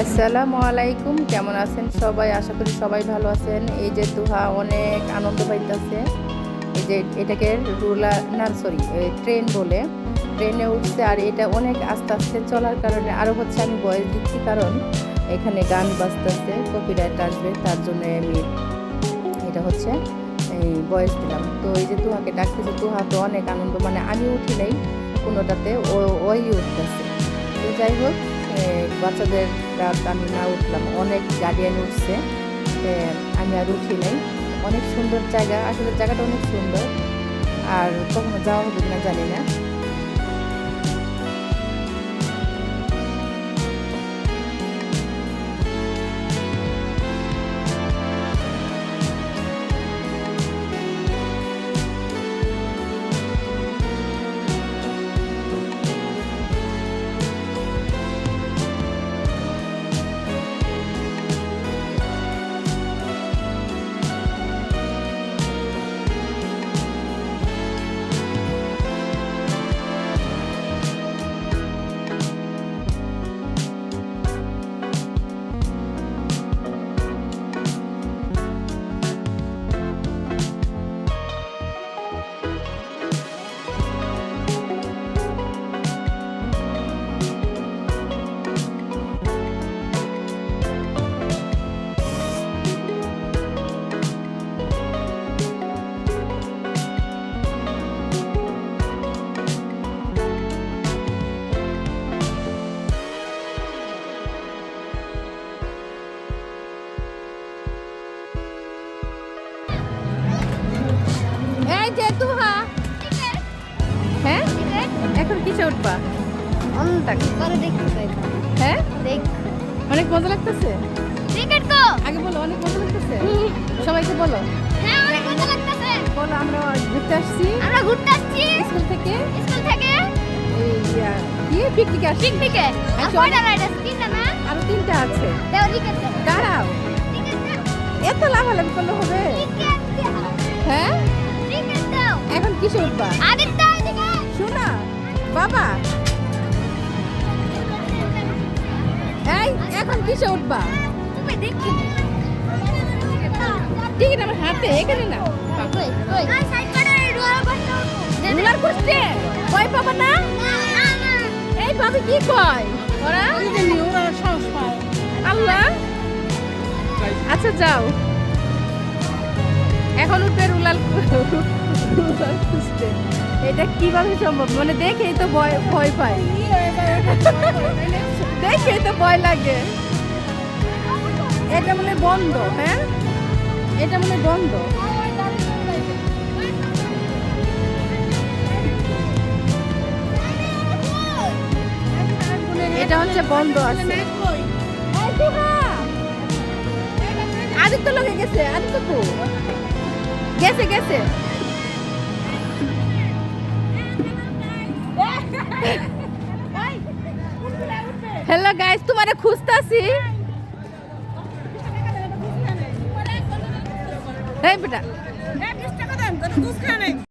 আসসালামু আলাইকুম, কেমন আছেন সবাই? আশা করি সবাই ভালো আছেন। এই যে দুহা অনেক আনন্দ পাইতেছে। এই যে এটাকে রুলার না সরি ট্রেন বলে। ট্রেনে উঠছে আর এটা অনেক আস্তে আস্তে চলার কারণে আরও হচ্ছে আমি বয়স দিচ্ছি কারণ এখানে গান বাজতেছে কপিরাইট আসবে, তার জন্য আমি এটা হচ্ছে এই বয়স দিলাম। তো এই যে তুহাকে ডাকতেছে, তুহা তো অনেক আনন্দ মানে আমি উঠি নাই কোনোটাতে, ও, ওই উঠতেছে। তো যাই হোক বাচ্চাদের রাত আমি না উঠলাম, অনেক গার্ডিয়ান উঠছে আমি আর উঠি নাই। অনেক সুন্দর জায়গা, আসলে জায়গাটা অনেক সুন্দর, আর কখনো যাওয়া হবে কিনা জানি না। কিসে উঠবা। হ্যাঁ? দেখ। অনেক মজা লাগতেছে? আগে বলো অনেক মজা লাগতেছে? সবাইকে বলো। হ্যাঁ অনেক মজা লাগতেছে। বলো আমরা ঘুরতে আসছি। আমরা ঘুরতে আসছি। স্কুল থেকে? স্কুল থেকে? কি? পিকনিকে আসছি? পিকনিকে? আচ্ছা। কয়টা রাইড আছে? তিনটা না? আরও তিনটা আছে। দেও টিকেট দাঁড়াও। এত লাভালাভি করলে হবে? হ্যাঁ? এখন কিসে উঠবা? আদিত্য! বাবা। এই এখন কিসে উঠবা? তুমি দেখি টিকিট আমার হাতে এখানে না। রোলার রুলার পাবা না এই ভাবি কি কয়? ওরা? আল্লাহ। আচ্ছা যাও। এখন উঠবে রুলাল এটা কীভাবে সম্ভব? মানে দেখেই তো ভয় ভয় পাই। দেখেই তো ভয় লাগে। এটা মনে বন্ধ হ্যাঁ? এটা মনে বন্ধ। এটা হচ্ছে বন্ধ আছে। আদিত্য লোকে গেছে, আদিত্য গেছে গেছে। হ্যালো গাইস তোমারে খুঁজতাছি। এই বেটা।